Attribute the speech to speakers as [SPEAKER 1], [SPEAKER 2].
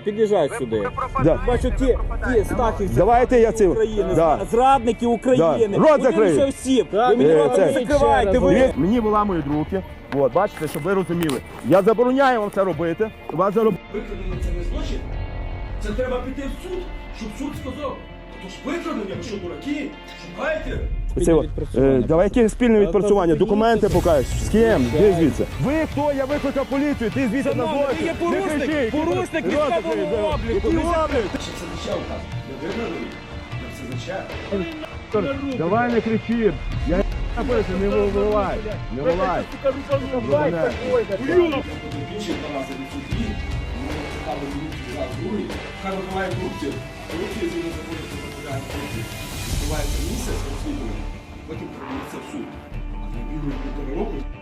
[SPEAKER 1] Під'їжджай сюди.
[SPEAKER 2] Да.
[SPEAKER 1] Бачу, ті, ті стахи
[SPEAKER 2] Давайте я цим.
[SPEAKER 1] України,
[SPEAKER 2] Да.
[SPEAKER 1] зрадники України.
[SPEAKER 2] Да. Рот
[SPEAKER 1] всім. Ви мені
[SPEAKER 2] Е,
[SPEAKER 1] рот
[SPEAKER 2] це-
[SPEAKER 1] не закривайте. Ви.
[SPEAKER 2] Дивіться, Мені виламують руки. От, бачите, щоб ви розуміли. Я забороняю вам це робити. Вас зароб...
[SPEAKER 3] Викрадення це не злочин. Це треба піти в суд, щоб суд сказав. То ж викрадення, ви що дураки? Шукайте.
[SPEAKER 2] Це, от, е, давай яке спільне відпрацювання, документи покажеш. З ким? Де звідси? Ви хто? Я викликав поліцію, ти звідси на злочин.
[SPEAKER 1] ви є порушник,
[SPEAKER 2] кричи,
[SPEAKER 1] порушник
[SPEAKER 2] да.
[SPEAKER 1] обліку.
[SPEAKER 2] Який облік?
[SPEAKER 3] Що це за чавка? Не вигнали? Як це за?
[SPEAKER 2] Давай не кричи. Я не пишу, не виливай.
[SPEAKER 3] Більше раз другий. Хай викриває корупцію. Корупція згідно закону про запобігання корупції. Відбувається місяць розслідування. Потім передається в суд. А не бігають півтора року.